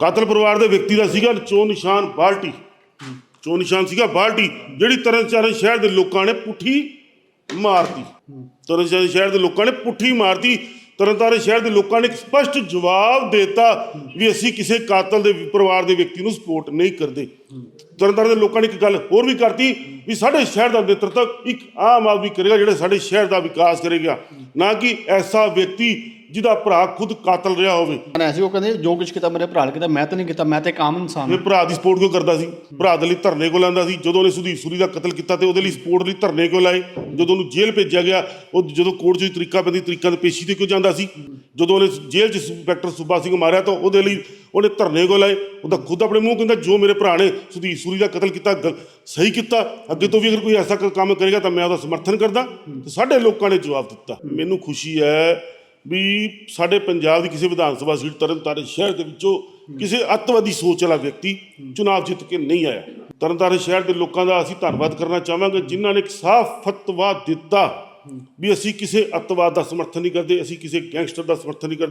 ਕਾਤਲ ਪਰਿਵਾਰ ਦੇ ਵਿਅਕਤੀ ਦਾ ਸੀਗਾ ਚੋਣ ਨਿਸ਼ਾਨ ਬਾਲਟੀ। ਚੋਣ ਨਿਸ਼ਾਨ ਸੀਗਾ ਬਾਲਟੀ, ਜਿਹੜੀ ਤਰਨਤਾਰਨ ਸ਼ਹਿਰ ਦੇ ਲੋਕਾਂ ਨੇ ਪੁੱਠੀ ਮਾਰਤੀ। ਤਰਨਤਾਰਨ ਸ਼ਹਿਰ ਦੇ ਲੋਕਾਂ ਨੇ ਪੁੱਠੀ ਮਾਰਤੀ। ਤਰਨਤਾਰਨ ਸ਼ਹਿਰ ਦੇ ਲੋਕਾਂ ਨੇ ਇੱਕ ਸਪਸ਼ਟ ਜਵਾਬ ਦਿੱਤਾ ਵੀ ਅਸੀਂ ਕਿਸੇ ਕਾਤਲ ਦੇ ਪਰਿਵਾਰ ਦੇ ਵਿਅਕਤੀ ਨੂੰ ਸਪੋਰਟ ਨਹੀਂ ਕਰਦੇ। ਤਰਨਤਾਰਨ ਦੇ ਲੋਕਾਂ ਨੇ ਇੱਕ ਗੱਲ ਹੋਰ ਵੀ ਕਰਤੀ ਵੀ ਸਾਡੇ ਸ਼ਹਿਰ ਦਾ ਨੇਤਰਤਵ ਇੱਕ ਆਮ ਆਦਮੀ ਕਰੇਗਾ, ਜਿਹੜਾ ਸਾਡੇ ਸ਼ਹਿਰ ਦਾ ਵਿਕਾਸ ਕਰੇਗਾ। ਨਾ ਕਿ ਐਸਾ ਵਿਅਕਤੀ ਜਿਹਦਾ ਭਰਾ ਖੁਦ ਕਾਤਲ ਰਿਹਾ ਹੋਵੇ। ਬਣਾਇਆ ਸੀ ਉਹ ਕਹਿੰਦੇ ਜੋ ਕੁਝ ਕੀਤਾ ਮੇਰੇ ਭਰਾ ਨੇ ਕੀਤਾ ਮੈਂ ਤਾਂ ਨਹੀਂ ਕੀਤਾ ਮੈਂ ਤਾਂ ਇੱਕ ਆਮ ਇਨਸਾਨ ਮੇਰੇ ਭਰਾ ਦੀ ਸਪੋਰਟ ਕਿਉਂ ਕਰਦਾ ਸੀ? ਭਰਾ ਦੇ ਲਈ ਧਰਨੇ ਕਿਉਂ ਲਾਉਂਦਾ ਸੀ। ਜਦੋਂ ਉਹਨੇ ਸੁਦੀਪ ਸੂਰੀ ਦਾ ਕਤਲ ਕੀਤਾ ਤੇ ਉਹਦੇ ਲਈ ਸਪੋਰਟ ਲਈ ਧਰਨੇ ਕਿਉਂ ਲਾਏ ਜਦੋਂ ਉਹਨੂੰ ਜੇਲ੍ਹ ਭੇਜਿਆ ਗਿਆ ਉਹ ਜਦੋਂ ਕੋਰਟ 'ਚ ਤਰੀਕਾ ਪੈਂਦੀ ਤਰੀਕਾ ਤੇ ਪੇਸ਼ੀ ਤੇ ਕਿਉਂ ਜਾਂਦਾ ਸੀ? ਜਦੋਂ ਉਹਨੇ ਜੇਲ੍ਹ 'ਚ ਇੰਸਪੈਕਟਰ ਸੁੱਬਾ ਸਿੰਘ ਮਾਰਿਆ ਤਾਂ ਉਹਦੇ ਲਈ ਉਹਨੇ ਧਰਨੇ ਕਿਉਂ ਲਾਏ ਉਹਦਾ ਖੁਦ ਆਪਣੇ ਮੂੰਹ ਕਹਿੰਦਾ ਜੋ ਮੇਰੇ ਭਰਾ ਨੇ ਸੁਦੀਪ ਸੂਰੀ ਦਾ ਕਤਲ ਕੀਤਾ ਗਲ- ਸਹੀ ਕੀਤਾ ਅੱਗੇ ਤੋਂ ਵੀ ਅਗਰ ਕੋਈ ਐਸਾ ਕ- ਕੰਮ ਕਰੇਗਾ ਤਾਂ ਮੈਂ ਉਹਦਾ ਸਮਰਥਨ ਕਰਦਾ। ਤੇ ਸਾਡੇ ਲੋਕਾਂ ਨੇ ਜਵਾਬ ਦਿੱਤਾ। ਮੈਨੂੰ ਖੁਸ਼ੀ ਹੈ ਵੀ ਸਾਡੇ ਪੰਜਾਬ ਦੀ ਕਿਸੇ ਵਿਧਾਨ ਸਭਾ ਸੀਟ ਤਰਨਤਾਰਨ ਸ਼ਹਿਰ ਦੇ ਵਿੱਚੋਂ ਕਿਸੇ ਅੱਤਵਾਦੀ ਸੋਚ ਵਾਲਾ ਵਿਅਕਤੀ ਚੁਣਾਵ ਜਿੱਤ ਕੇ ਨਹੀਂ ਆਇਆ। ਤਰਨਤਾਰਨ ਸ਼ਹਿਰ ਦੇ ਲੋਕਾਂ ਦਾ ਅਸੀਂ ਧੰਨਵਾਦ ਕਰਨਾ ਚਾਹਾਂਗੇ, ਜਿਨ੍ਹਾਂ ਨੇ ਇੱਕ ਸਾਫ਼ ਫਤਵਾ ਦਿੱਤਾ ਵੀ ਅਸੀਂ ਕਿਸੇ ਅੱਤਵਾਦ ਦਾ ਸਮਰਥਨ ਨਹੀਂ ਕਰਦੇ, ਅਸੀਂ ਕਿਸੇ ਗੈਂਗਸਟਰ ਦਾ ਸਮਰਥਨ ਨਹੀਂ ਕਰਦੇ